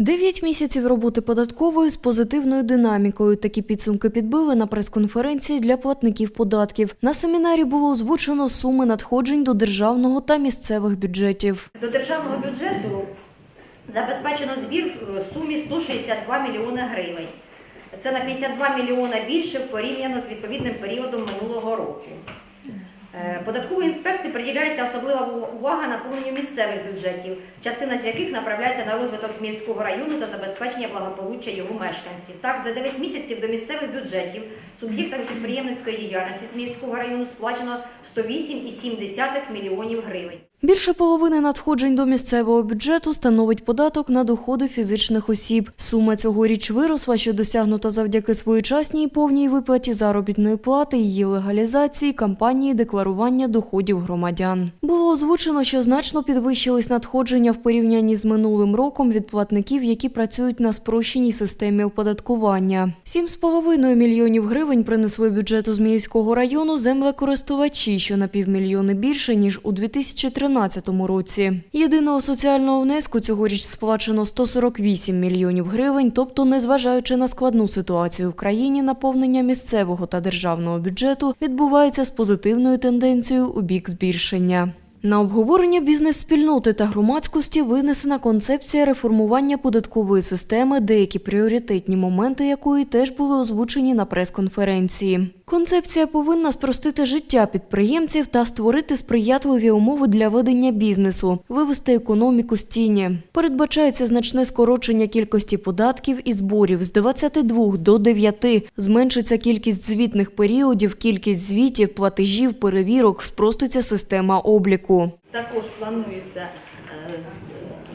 Дев'ять місяців роботи податкової з позитивною динамікою. Такі підсумки підбили на прес-конференції для платників податків. На семінарі було озвучено суми надходжень до державного та місцевих бюджетів. До державного бюджету забезпечено збір в сумі 162 мільйони гривень. Це на 52 мільйона більше порівняно з відповідним періодом минулого року. Е, Податковій інспекції приділяється особлива увага наповненню місцевих бюджетів, частина з яких направляється на розвиток Зміївського району та забезпечення благополуччя його мешканців. Так, за 9 місяців до місцевих бюджетів суб'єктами підприємницької діяльності Зміївського району сплачено 108,7 мільйонів гривень. Більше половини надходжень до місцевого бюджету становить податок на доходи фізичних осіб. Сума цьогоріч виросла, що досягнута завдяки своєчасній повній виплаті заробітної плати, її легалізації, кампанії декларування доходів громадян. Було озвучено, що значно підвищились надходження в порівнянні з минулим роком від платників, які працюють на спрощеній системі оподаткування. 7,5 мільйонів гривень принесли бюджету Зміївського району землекористувачі, що на півмільйони більше, ніж у 2013 році. Єдиного соціального внеску цьогоріч сплачено 148 мільйонів гривень, тобто, незважаючи на складну ситуацію в країні, наповнення місцевого та державного бюджету відбувається з позитивною тенденцією у бік збільшення. На обговорення бізнес-спільноти та громадськості винесена концепція реформування податкової системи, деякі пріоритетні моменти якої теж були озвучені на прес-конференції. Концепція повинна спростити життя підприємців та створити сприятливі умови для ведення бізнесу, вивести економіку з тіні. Передбачається значне скорочення кількості податків і зборів з 22 до 9, зменшиться кількість звітних періодів, кількість звітів, платежів, перевірок, спроститься система обліку. Також планується е,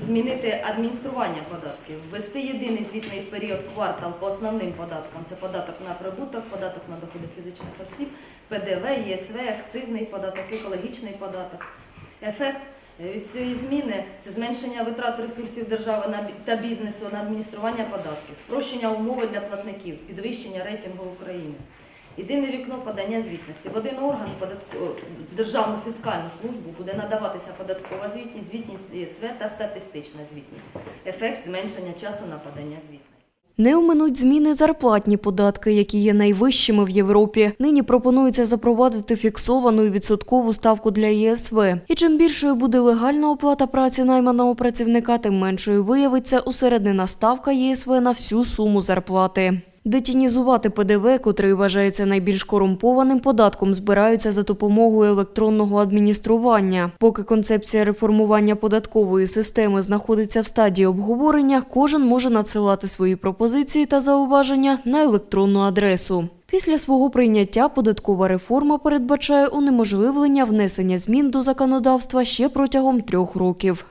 змінити адміністрування податків, ввести єдиний звітний період квартал по основним податкам. Це податок на прибуток, податок на доходи фізичних осіб, ПДВ, ЄСВ, акцизний податок, екологічний податок. Ефект е, від цієї зміни це зменшення витрат ресурсів держави та бізнесу на адміністрування податків, спрощення умови для платників, підвищення рейтингу України. Єдине вікно подання звітності. В один орган Державну фіскальну службу буде надаватися податкова звітність, звітність ЄСВ та статистична звітність. Ефект зменшення часу на подання звітності. Не оминуть зміни зарплатні податки, які є найвищими в Європі. Нині пропонується запровадити фіксовану відсоткову ставку для ЄСВ. І чим більшою буде легальна оплата праці найманого працівника, тим меншою виявиться усереднена ставка ЄСВ на всю суму зарплати. Детінізувати ПДВ, котрий вважається найбільш корумпованим податком, збираються за допомогою електронного адміністрування. Поки концепція реформування податкової системи знаходиться в стадії обговорення, кожен може надсилати свої пропозиції та зауваження на електронну адресу. Після свого прийняття податкова реформа передбачає унеможливлення внесення змін до законодавства ще протягом трьох років.